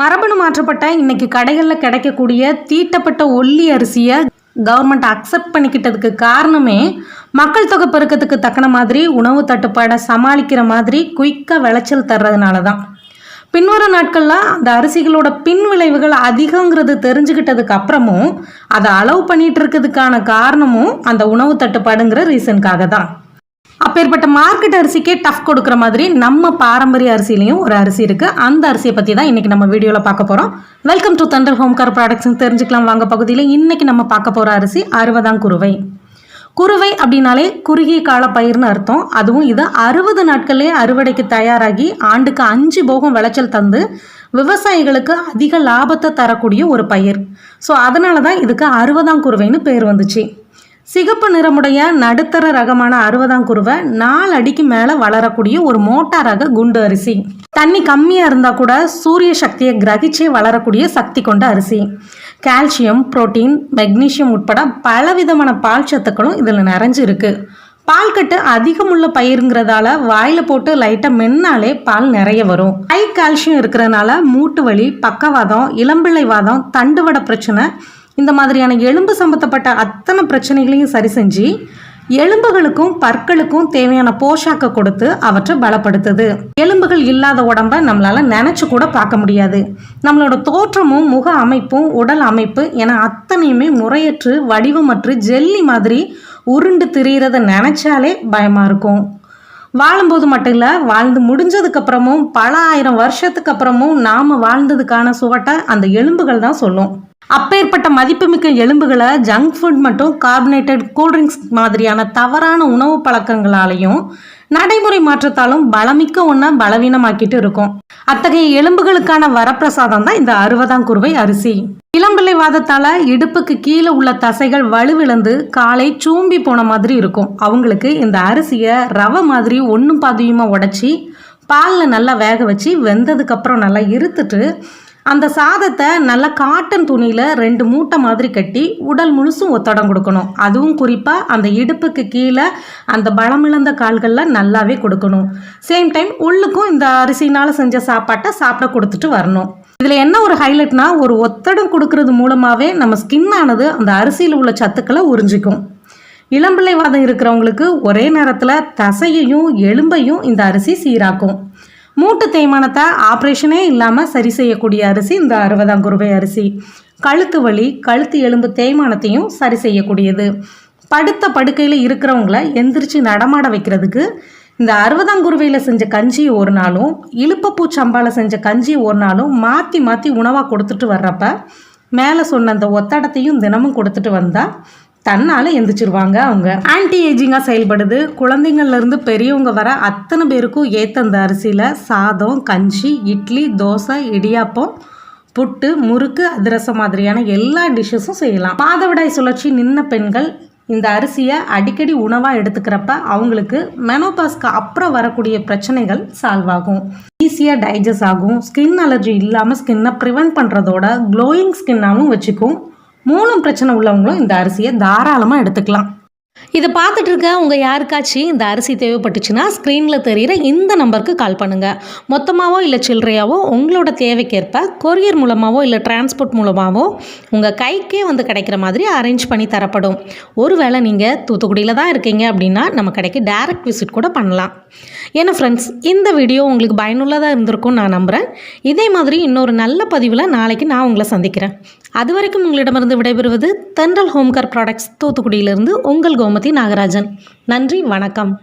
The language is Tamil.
மரபணு மாற்றப்பட்ட இன்னைக்கு கடைகளில் கிடைக்கக்கூடிய தீட்டப்பட்ட ஒல்லி அரிசியை கவர்மெண்ட் அக்செப்ட் பண்ணிக்கிட்டதுக்கு காரணமே மக்கள் தொகை பெருக்கத்துக்கு தக்கன மாதிரி உணவு தட்டுப்பாடை சமாளிக்கிற மாதிரி குயிக்காக விளைச்சல் தர்றதுனால தான் பின்வரும் நாட்களில் அந்த அரிசிகளோட பின் விளைவுகள் அதிகங்கிறது தெரிஞ்சுக்கிட்டதுக்கு அப்புறமும் அதை அலோவ் பண்ணிட்டு இருக்கிறதுக்கான காரணமும் அந்த உணவு தட்டுப்பாடுங்கிற ரீசனுக்காக தான் அப்பேற்பட்ட மார்க்கெட் அரிசிக்கே டஃப் கொடுக்குற மாதிரி நம்ம பாரம்பரிய அரிசிலையும் ஒரு அரிசி இருக்குது அந்த அரிசியை பற்றி தான் இன்றைக்கி நம்ம வீடியோவில் பார்க்க போகிறோம் welcome to thunder home car products தெரிஞ்சுக்கலாம் வாங்க. பகுதியில் இன்னைக்கு நம்ம பார்க்க போகிற அரிசி அறுபதாம் குருவை. குருவை அப்படின்னாலே குறுகிய கால பயிர்னு அர்த்தம். அதுவும் இது அறுபது நாட்கள்லேயே அறுவடைக்கு தயாராகி ஆண்டுக்கு அஞ்சு போகம் விளைச்சல் தந்து விவசாயிகளுக்கு அதிக லாபத்தை தரக்கூடிய ஒரு பயிர். ஸோ அதனால தான் இதுக்கு அறுபதாம் குருவைன்னு பேர் வந்துச்சு. சிகப்பு நிறமுடைய நடுத்தர ரகமான அறுபதாம் குருவை நாலு அடிக்கு மேலே வளரக்கூடிய ஒரு மோட்டார் ரக குண்டு அரிசி. தண்ணி கம்மியாக இருந்தால் கூட சூரிய சக்தியை கிரகிச்சே வளரக்கூடிய சக்தி கொண்ட அரிசி. கால்சியம் புரோட்டீன் மெக்னீசியம் உட்பட பலவிதமான பால் சத்துக்களும் இதில் நிறைஞ்சு இருக்கு பால் கட்டு அதிகமுள்ள பயிருங்கிறதால வாயில் போட்டு லைட்டாக மென்னாலே பால் நிறைய வரும். ஹை கால்சியம் இருக்கிறதுனால மூட்டு வலி பக்கவாதம் இளம்பிள்ளை வாதம் தண்டுவட பிரச்சனை இந்த மாதிரியான எலும்பு சம்மந்தப்பட்ட அத்தனை பிரச்சனைகளையும் சரி செஞ்சு எலும்புகளுக்கும் பற்களுக்கும் தேவையான போஷாக்கை கொடுத்து அவற்றை பலப்படுத்துது. எலும்புகள் இல்லாத உடம்ப நம்மளால நினைச்சு கூட பார்க்க முடியாது. நம்மளோட தோற்றமும் முக அமைப்பும் உடல் அமைப்பு என அத்தனையுமே முறையற்று வடிவமற்று ஜெல்லி மாதிரி உருண்டு திரியிறத நினைச்சாலே பயமா இருக்கும். வாழும்போது மட்டும் இல்லை வாழ்ந்து முடிஞ்சதுக்கு அப்புறமும் பல ஆயிரம் வருஷத்துக்கு அப்புறமும் நாம் வாழ்ந்ததுக்கான சுவட்டை அந்த எலும்புகள் தான் சொல்லும். அப்பேற்பட்ட மதிப்புமிக்க எலும்புகளை ஜங்க் ஃபுட் மற்றும் கார்பனேட்டட் கூல்ட்ரிங்க்ஸ் மாதிரியான தவறான உணவு பழக்கங்களாலையும் நடைமுறை மாற்றத்தாலும் பலமிக்க ஒன்றை பலவீனமாக்கிட்டு இருக்கும். அத்தகைய எலும்புகளுக்கான வரப்பிரசாதம் தான் இந்த அறுபதாம் குருவை அரிசி. இளம்பிள்ளை வாதத்தால இடுப்புக்கு கீழே உள்ள தசைகள் வலுவிழந்து காலை சூம்பி போன மாதிரி இருக்கும். அவங்களுக்கு இந்த அரிசியை ரவை மாதிரி ஒன்றும் பாதியுமா உடச்சி பாலில் நல்லா வேக வச்சு வெந்ததுக்கப்புறம் நல்லா இருத்துட்டு அந்த சாதத்தை நல்லா காட்டன் துணியில் ரெண்டு மூட்டை மாதிரி கட்டி உடல் முழுசும் ஒத்தடம் கொடுக்கணும். அதுவும் குறிப்பாக அந்த இடுப்புக்கு கீழே அந்த பலமிழந்த கால்களில் நல்லாவே கொடுக்கணும். சேம் டைம் உள்ளுக்கும் இந்த அரிசினால் செஞ்ச சாப்பாட்டை சாப்பிட கொடுத்துட்டு வரணும். இதில் என்ன ஒரு ஹைலைட்னா ஒரு ஒத்தடம் கொடுக்கறது மூலமாகவே நம்ம ஸ்கின் ஆனது அந்த அரிசியில் உள்ள சத்துக்களை உறிஞ்சிக்கும். இளம்பிள்ளை வாதம் இருக்கிறவங்களுக்கு ஒரே நேரத்தில் தசையையும் எலும்பையும் இந்த அரிசி சீராக்கும். மூட்டு தேய்மானத்தை ஆப்ரேஷனே இல்லாமல் சரி செய்யக்கூடிய அரிசி இந்த அறுபதாம் குருவை அரிசி. கழுத்து வலி கழுத்து எலும்பு தேய்மானத்தையும் சரி செய்யக்கூடியது. படுத்த படுக்கையில் இருக்கிறவங்கள எந்திரிச்சு நடமாட வைக்கிறதுக்கு இந்த அறுபதாம் குருவையில் செஞ்ச கஞ்சி ஒரு நாளும் இழுப்பப்பூ சம்பாவில் செஞ்ச கஞ்சி ஒரு நாளும் மாற்றி மாற்றி உணவாக கொடுத்துட்டு வர்றப்ப மேலே சொன்ன அந்த ஒத்தடத்தையும் தினமும் கொடுத்துட்டு வந்தால் தன்னால் எந்திரிச்சிருவாங்க அவங்க. ஆன்டி ஏஜிங்காக செயல்படுது. குழந்தைங்கள்லேருந்து பெரியவங்க வர அத்தனை பேருக்கும் ஏற்ற அந்த அரிசியில். சாதம் கஞ்சி இட்லி தோசை இடியாப்பம் புட்டு முறுக்கு அதிரசம் மாதிரியான எல்லா டிஷ்ஷஸும் செய்யலாம். பாதவிடாய் சுழற்சி நின்ன பெண்கள் இந்த அரிசியை அடிக்கடி உணவாக எடுத்துக்கிறப்ப அவங்களுக்கு மெனோபாஸ்க்கு அப்புறம் வரக்கூடிய பிரச்சனைகள் சால்வ் ஆகும். ஈஸியாக டைஜஸ்ட் ஆகும். ஸ்கின் அலர்ஜி இல்லாமல் ஸ்கின்னை ப்ரிவென்ட் பண்ணுறதோட க்ளோயிங் ஸ்கின்னாகவும் வச்சுக்கும். மூலம் பிரச்சனை உள்ளவங்களும் இந்த அரிசியை தாராளமாக எடுத்துக்கலாம். இதை பார்த்துட்டு இருக்க உங்கள் யாருக்காச்சும் இந்த அரிசி தேவைப்பட்டுச்சுன்னா ஸ்க்ரீனில் தெரிகிற இந்த நம்பருக்கு கால் பண்ணுங்கள் மொத்தமாகவோ இல்லை சில்லறையாவோ உங்களோட தேவைக்கேற்ப கொரியர் மூலமாகவோ இல்லை டிரான்ஸ்போர்ட் மூலமாகவோ உங்கள் கைக்கே வந்து கிடைக்கிற மாதிரி அரேஞ்ச் பண்ணி தரப்படும். ஒருவேளை நீங்கள் தூத்துக்குடியில் தான் இருக்கீங்க அப்படின்னா நம்ம கடைக்கு டைரக்ட் விசிட் கூட பண்ணலாம். ஏன்னா ஃப்ரெண்ட்ஸ் இந்த வீடியோ உங்களுக்கு பயனுள்ளதாக இருந்திருக்கும் நான் நம்புகிறேன் இதே மாதிரி இன்னொரு நல்ல பதிவில் நாளைக்கு நான் உங்களை சந்திக்கிறேன். அது வரைக்கும் உங்களிடமிருந்து விடைபெறுவது தென்றல் ஹோம்கார் ப்ராடக்ட்ஸ் தூத்துக்குடியிலிருந்து உங்கள் கோமதி நாகராஜன். நன்றி வணக்கம்.